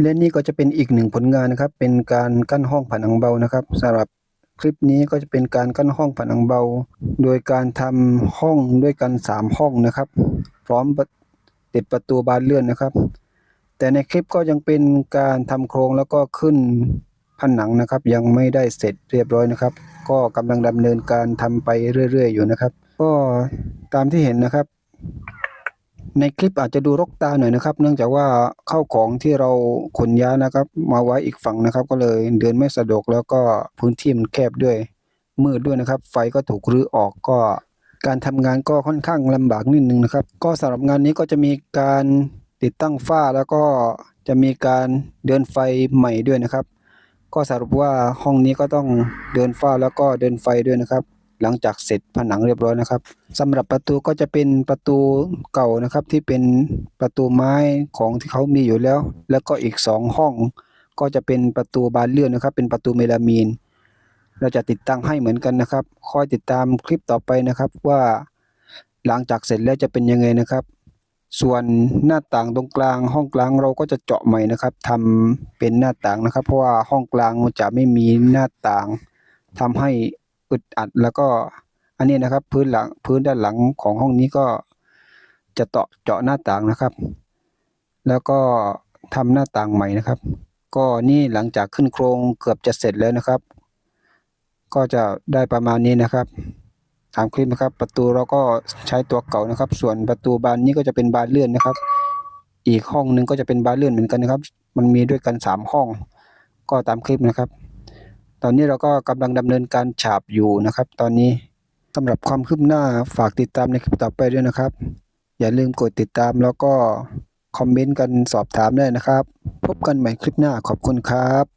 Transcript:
และนี่ก็จะเป็นอีกหนึ่งผลงานนะครับ เป็นการกั้นห้องผนังเบานะครับสำหรับคลิปนี้ก็จะเป็นการกั้นห้องผนังเบา โดยการทำห้องด้วยกันสามห้องนะครับ พร้อมติดประตูบานเลื่อนนะครับ แต่ในคลิปก็ยังเป็นการทำโครงแล้วก็ขึ้นผนังนะครับ ยังไม่ได้เสร็จเรียบร้อยนะครับ ก็กำลังดำเนินการทำไปเรื่อย ๆ อยู่นะครับ ก็ตามที่เห็นนะครับ ในคลิปอาจจะดูรกตาหน่อยนะครับ เนื่องจากว่าเข้าของที่เราขนย้ายนะครับ มาไว้อีกฝั่งนะครับ ก็เลยเดินไม่สะดวกแล้วก็พื้นที่มันแคบด้วย มืดด้วยนะครับ ไฟก็ถูกรื้อออกก็ การทำงานก็ค่อนข้างลำบากนิดนึงนะครับ ก็สำหรับงานนี้ก็จะมีการติดตั้งฝ้าแล้วก็จะมีการเดินไฟใหม่ด้วยนะครับ ก็สรุปว่าห้องนี้ก็ต้องเดินฝ้าแล้วก็เดินไฟด้วยนะครับ หลังจากเสร็จผนังเรียบร้อยนะครับสำหรับประตูก็จะเป็นประตูเก่านะครับ ที่เป็นประตูไม้ของที่เขามีอยู่แล้ว แล้วก็อีกสองห้อง ก็จะเป็นประตูบานเลื่อนนะครับ เป็นประตูเมลามีน เราจะติดตั้งให้เหมือนกันนะครับ คอยติดตามคลิปต่อไปนะครับว่า หลังจากเสร็จแล้วจะเป็นยังไงนะครับ ส่วนหน้าต่างตรงกลางห้องกลางเราก็จะเจาะใหม่นะครับทำเป็นหน้าต่างนะครับ เพราะว่าห้องกลางมันจะไม่มีหน้าต่างทำให้ อึดอัดแล้วก็ อันนี้นะครับ พื้นหลังพื้นด้านหลังของห้องนี้ก็จะเจาะเจาะหน้าต่างนะครับ แล้วก็ทำหน้าต่างใหม่นะครับ ก็นี่หลังจากขึ้นโครงเกือบจะเสร็จแล้วนะครับ ก็จะได้ประมาณนี้นะครับตามคลิปนะครับ ประตูเราก็ใช้ตัวเก่านะครับ ส่วนประตูบานนี้ก็จะเป็นบานเลื่อนนะครับ อีกห้องหนึ่งก็จะเป็นบานเลื่อนเหมือนกันนะครับ มันมีด้วยกันสามห้อง ก็ตามคลิปนะครับ ตอนนี้เราก็กำลังดำเนินการฉาบอยู่นะครับ ตอนนี้สำหรับความคืบหน้าฝากติดตามในคลิปต่อไปด้วยนะครับ อย่าลืมกดติดตามแล้วก็คอมเมนต์กันสอบถามได้นะครับ พบกันใหม่คลิปหน้าขอบคุณครับ